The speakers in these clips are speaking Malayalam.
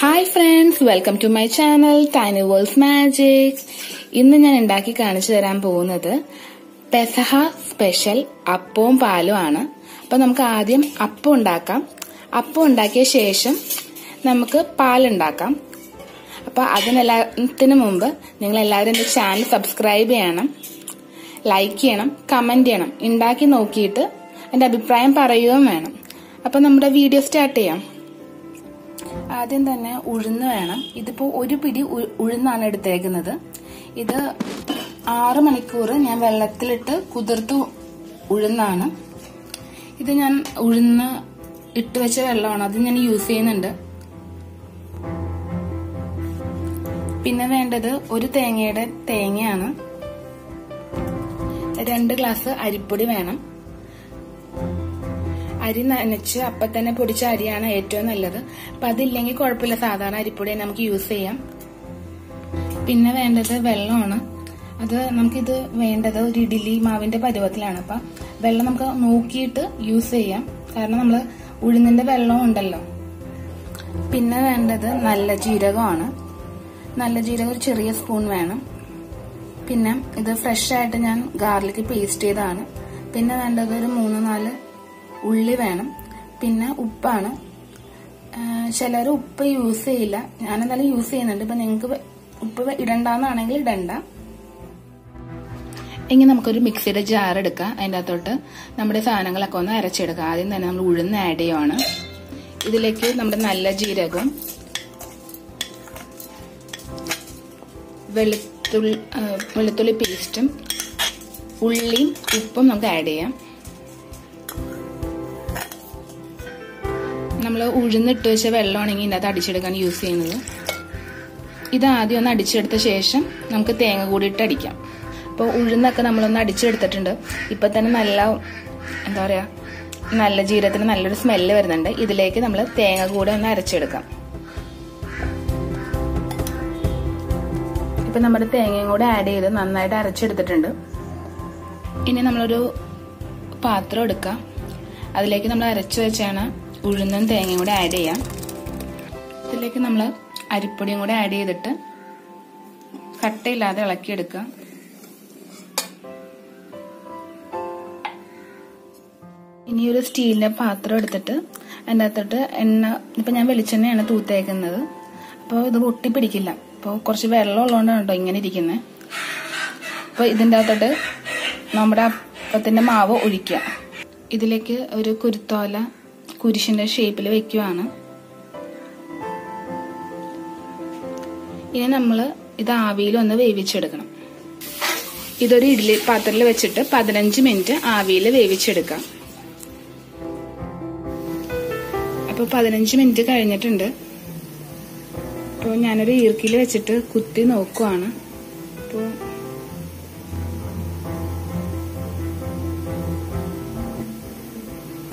Hi friends welcome to my channel tiny worlds magic ഇന്ന് ഞാൻ ഉണ്ടാക്കി കാണിച്ചു തരാൻ പോകുന്നത് പെസഹ സ്പെഷ്യൽ അപ്പവും പാലും ആണ്. അപ്പൊ നമുക്ക് ആദ്യം അപ്പം ഉണ്ടാക്കാം. അപ്പം ഉണ്ടാക്കിയ ശേഷം നമുക്ക് പാലുണ്ടാക്കാം അപ്പൊ അതിനെല്ലാത്തിനു മുമ്പ് നിങ്ങൾ എല്ലാവരും എന്റെ ചാനൽ സബ്സ്ക്രൈബ് ചെയ്യണം ലൈക്ക് ചെയ്യണം കമന്റ് ചെയ്യണം. ഉണ്ടാക്കി നോക്കിയിട്ട് എന്റെ അഭിപ്രായം പറയുകയും വേണം. അപ്പൊ നമ്മുടെ വീഡിയോ സ്റ്റാർട്ട് ചെയ്യാം. ആദ്യം തന്നെ ഉഴുന്ന് വേണം. ഇതിപ്പോ ഒരു പിടി ഉഴുന്നാണ് എടുത്തേക്കുന്നത്. ഇത് ആറ് മണിക്കൂർ ഞാൻ വെള്ളത്തിലിട്ട് കുതിർത്ത് ഉഴുന്നാണ്. ഇത് ഞാൻ ഉഴുന്ന് ഇട്ട് വെച്ച വെള്ളമാണ്. അത് ഞാൻ യൂസ് ചെയ്യുന്നുണ്ട്. പിന്നെ വേണ്ടത് ഒരു തേങ്ങയുടെ തേങ്ങയാണ്. രണ്ട് ഗ്ലാസ് അരിപ്പൊടി വേണം. അരി നനച്ച് അപ്പൊ തന്നെ പൊടിച്ച അരിയാണ് ഏറ്റവും നല്ലത്. അപ്പൊ അതില്ലെങ്കിൽ കുഴപ്പമില്ല. സാധാരണ അരിപ്പൊടി നമുക്ക് യൂസ് ചെയ്യാം. പിന്നെ വേണ്ടത് വെള്ളമാണ്. അത് നമുക്കിത് വേണ്ടത് ഒരു ഇഡ്ഡലി മാവിന്റെ പരുവത്തിലാണ്. അപ്പൊ വെള്ളം നമുക്ക് നോക്കിയിട്ട് യൂസ് ചെയ്യാം. കാരണം നമ്മൾ ഉഴുന്നിന്റെ വെള്ളം ഉണ്ടല്ലോ. പിന്നെ വേണ്ടത് നല്ല ജീരകമാണ്. നല്ല ജീരകം ഒരു ചെറിയ സ്പൂൺ വേണം. പിന്നെ ഇത് ഫ്രഷ് ആയിട്ട് ഞാൻ ഗാർലിക് പേസ്റ്റ് ചെയ്താണ് പിന്നെ വേണ്ടത് ഒരു മൂന്ന് നാല് ഉള്ളി വേണം. പിന്നെ ഉപ്പാണ്. ചിലർ ഉപ്പ് യൂസ് ചെയ്യില്ല. ഞാനെന്തായാലും യൂസ് ചെയ്യുന്നുണ്ട്. ഇപ്പൊ നിങ്ങൾക്ക് ഉപ്പ് ഇടണ്ടെന്നാണെങ്കിൽ ഇടണ്ട. ഇനി നമുക്കൊരു മിക്സിയുടെ ജാർ എടുക്കാം. അതിന്റെ അകത്തോട്ട് നമ്മുടെ സാധനങ്ങളൊക്കെ ഒന്ന് അരച്ചെടുക്കുക ആദ്യം തന്നെ നമ്മൾ ഉഴുന്ന് ആഡ് ചെയ്യുവാണ്. ഇതിലേക്ക് നമ്മുടെ നല്ല ജീരകം വെളുത്തുള്ളി വെളുത്തുള്ളി പേസ്റ്റും ഉള്ളിയും ഉപ്പും നമുക്ക് ആഡ് ചെയ്യാം. നമ്മൾ ഉഴുന്നിട്ട് വെച്ച വെള്ളമാണെങ്കിൽ ഇതിനകത്ത് അടിച്ചെടുക്കാൻ യൂസ് ചെയ്യുന്നത്. ഇത് ആദ്യം ഒന്ന് അടിച്ചെടുത്ത ശേഷം നമുക്ക് തേങ്ങ കൂടി ഇട്ട് അടിക്കാം. അപ്പോൾ ഉഴുന്നൊക്കെ നമ്മളൊന്ന് അടിച്ചെടുത്തിട്ടുണ്ട്. ഇപ്പൊ തന്നെ നല്ല എന്താ പറയാ നല്ല ജീരകത്തിന് നല്ലൊരു സ്മെല്ല് വരുന്നുണ്ട്. ഇതിലേക്ക് നമ്മൾ തേങ്ങ കൂടി ഒന്ന് അരച്ചെടുക്കാം. ഇപ്പൊ നമ്മുടെ തേങ്ങയും കൂടെ ആഡ് ചെയ്ത് നന്നായിട്ട് അരച്ചെടുത്തിട്ടുണ്ട്. ഇനി നമ്മളൊരു പാത്രം എടുക്കാം. അതിലേക്ക് നമ്മൾ അരച്ചു വെച്ചാണ് ഉഴുന്നും തേങ്ങയും കൂടെ ആഡ് ചെയ്യാം. ഇതിലേക്ക് നമ്മൾ അരിപ്പൊടിയും കൂടെ ആഡ് ചെയ്തിട്ട് കട്ടയില്ലാതെ ഇളക്കിയെടുക്കുക. ഇനി ഒരു സ്റ്റീലിന്റെ പാത്രം എടുത്തിട്ട് അതിന്റെ അകത്തോട്ട് എണ്ണ ഇപ്പൊ ഞാൻ വെളിച്ചെണ്ണയാണ് തൂത്തേക്കുന്നത്. അപ്പോൾ ഇത് ഒട്ടിപ്പിടിക്കില്ല അപ്പോൾ കുറച്ച് വെള്ളം ഉള്ളതുകൊണ്ടാണ് കേട്ടോ ഇങ്ങനെ ഇരിക്കുന്നത് അപ്പോൾ ഇതിന്റെ അകത്തോട്ട് നമ്മുടെ അപ്പത്തിന്റെ മാവ് ഒഴിക്കുക. ഇതിലേക്ക് ഒരു കുരുത്തോല കുരിശിന്റെ ഷേപ്പിൽ വെക്കുവാണ്. ഇനി നമ്മൾ ഇത് ആവിയിൽ ഒന്ന് വേവിച്ചെടുക്കണം. ഇതൊരു ഇഡ്ഡലി പാത്രത്തിൽ വെച്ചിട്ട് പതിനഞ്ച് മിനിറ്റ് ആവിയിൽ വേവിച്ചെടുക്കാം. അപ്പോൾ പതിനഞ്ച് മിനിറ്റ് കഴിഞ്ഞിട്ടുണ്ട്. അപ്പോൾ ഞാനൊരു ഈർക്കിൽ വെച്ചിട്ട് കുത്തി നോക്കുവാണ്. അപ്പോൾ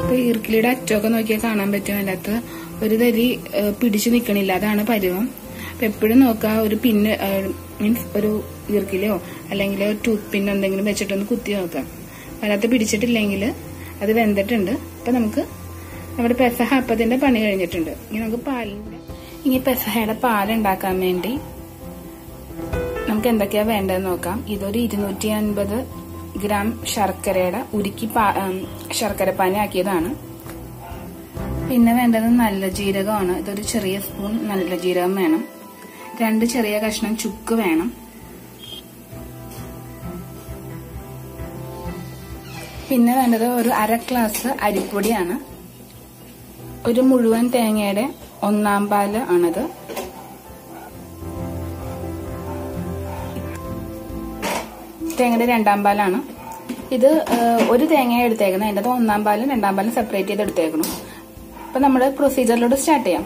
ഇപ്പൊ ഈർക്കിലിയുടെ അറ്റമൊക്കെ നോക്കിയാൽ കാണാൻ പറ്റും. അതിനകത്ത് ഒരു തരി പിടിച്ചു നിൽക്കണില്ല അതാണ് പരുവം. അപ്പൊ എപ്പോഴും നോക്കുക ഒരു പിന്ന് മീൻസ് ഒരു ഈർക്കിലോ അല്ലെങ്കിൽ ഒരു ടൂത്ത് പിൻ എന്തെങ്കിലും വെച്ചിട്ടൊന്ന് കുത്തി നോക്കാം അതിനകത്ത് പിടിച്ചിട്ടില്ലെങ്കിൽ അത് വെന്തിട്ടുണ്ട്. അപ്പൊ നമുക്ക് നമ്മുടെ പെസഹ അപ്പത്തിന്റെ പണി കഴിഞ്ഞിട്ടുണ്ട്. ഇനി നമുക്ക് പാലിന്റെ ഇനി പെസഹയുടെ പാലുണ്ടാക്കാൻ വേണ്ടി നമുക്ക് എന്തൊക്കെയാ വേണ്ടതെന്ന് നോക്കാം. ഇതൊരു ഇരുന്നൂറ്റി അൻപത് ഗ്രാം ശർക്കരയുടെ ഉരുക്കി ശർക്കര പാനി ആക്കിയതാണ് പിന്നെ വേണ്ടത് നല്ല ജീരകമാണ്. ഇതൊരു ചെറിയ സ്പൂൺ നല്ല ജീരകം വേണം. രണ്ട് ചെറിയ കഷ്ണം ചുക്ക് വേണം. പിന്നെ വേണ്ടത് ഒരു അര ഗ്ലാസ് അരിപ്പൊടിയാണ്. ഒരു മുഴുവൻ തേങ്ങയുടെ ഒന്നാം പാൽ ആണിത്. തേങ്ങയുടെ രണ്ടാം പാലാണ്. ഇത് ഒരു തേങ്ങ എടുത്തേക്കുന്നത്. അതിന്റെ ഒന്നാം പാലും രണ്ടാം പാലും സെപ്പറേറ്റ് ചെയ്ത് എടുത്തേക്കണം അപ്പൊ നമ്മൾ പ്രൊസീജിയറിലോട്ട് സ്റ്റാർട്ട് ചെയ്യാം.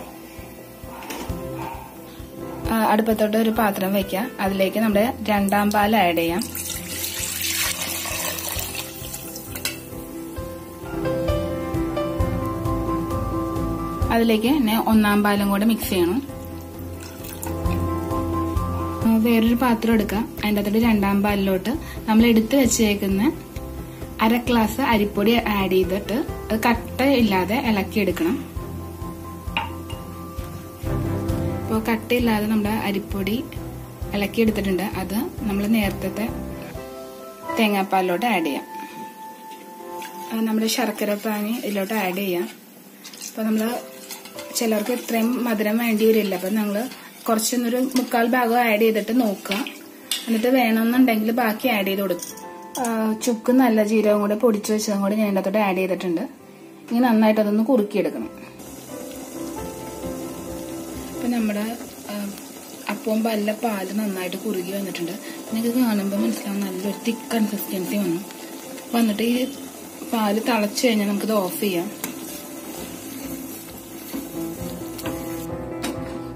അടുപ്പത്തോട്ട് ഒരു പാത്രം വെക്കാം അതിലേക്ക് നമ്മുടെ രണ്ടാം പാൽ ആഡ് ചെയ്യാം. അതിലേക്ക് തന്നെ ഒന്നാം പാലും കൂടെ മിക്സ് ചെയ്യണം. വേറൊരു പാത്രം എടുക്കാം. അതിന്റെ അകത്തോട്ട് രണ്ടാം പാലിലോട്ട് നമ്മൾ എടുത്തു വെച്ചേക്കുന്ന അര ഗ്ലാസ് അരിപ്പൊടി ആഡ് ചെയ്തിട്ട് അത് കട്ട ഇല്ലാതെ ഇളക്കിയെടുക്കണം അപ്പോൾ കട്ടയില്ലാതെ നമ്മുടെ അരിപ്പൊടി ഇളക്കിയെടുത്തിട്ടുണ്ട് അത് നമ്മൾ നേരത്തെ തേങ്ങാപ്പാലിലോട്ട് ആഡ് ചെയ്യാം. നമ്മുടെ ശർക്കര പാനി ഇതിലോട്ട് ആഡ് ചെയ്യാം. അപ്പോൾ നമ്മൾ ചിലർക്ക് ഇത്രയും മധുരം വേണ്ടി വരില്ല. അപ്പം നമ്മൾ കുറച്ചൊന്നൊരു മുക്കാൽ ഭാഗം ആഡ് ചെയ്തിട്ട് നോക്കുക. എന്നിട്ട് വേണമെന്നുണ്ടെങ്കിൽ ബാക്കി ആഡ് ചെയ്ത് കൊടുക്കും. ചുക്ക് നല്ല ജീരകം കൂടെ പൊടിച്ച് വെച്ചതും കൂടെ ഞാൻ ഇതിനകത്തോട്ട് ആഡ് ചെയ്തിട്ടുണ്ട്. ഇനി നന്നായിട്ട് അതൊന്ന് കുറുക്കിയെടുക്കണം. ഇപ്പം നമ്മുടെ അപ്പവും പല്ല പാൽ നന്നായിട്ട് കുറുകി വന്നിട്ടുണ്ട്. നിങ്ങൾക്ക് കാണുമ്പോൾ മനസ്സിലാവും നല്ലൊരു തിക്ക് കൺസിസ്റ്റൻസി വന്നു. വന്നിട്ട് ഈ പാൽ തിളച്ച് കഴിഞ്ഞാൽ നമുക്കിത് ഓഫ് ചെയ്യാം.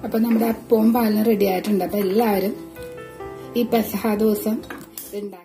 അപ്പൊ നമ്മുടെ അപ്പവും പാലും റെഡി ആയിട്ടുണ്ട്. അപ്പൊ എല്ലാവരും ഈ പെസഹ ദിവസം ഉണ്ടാക്കും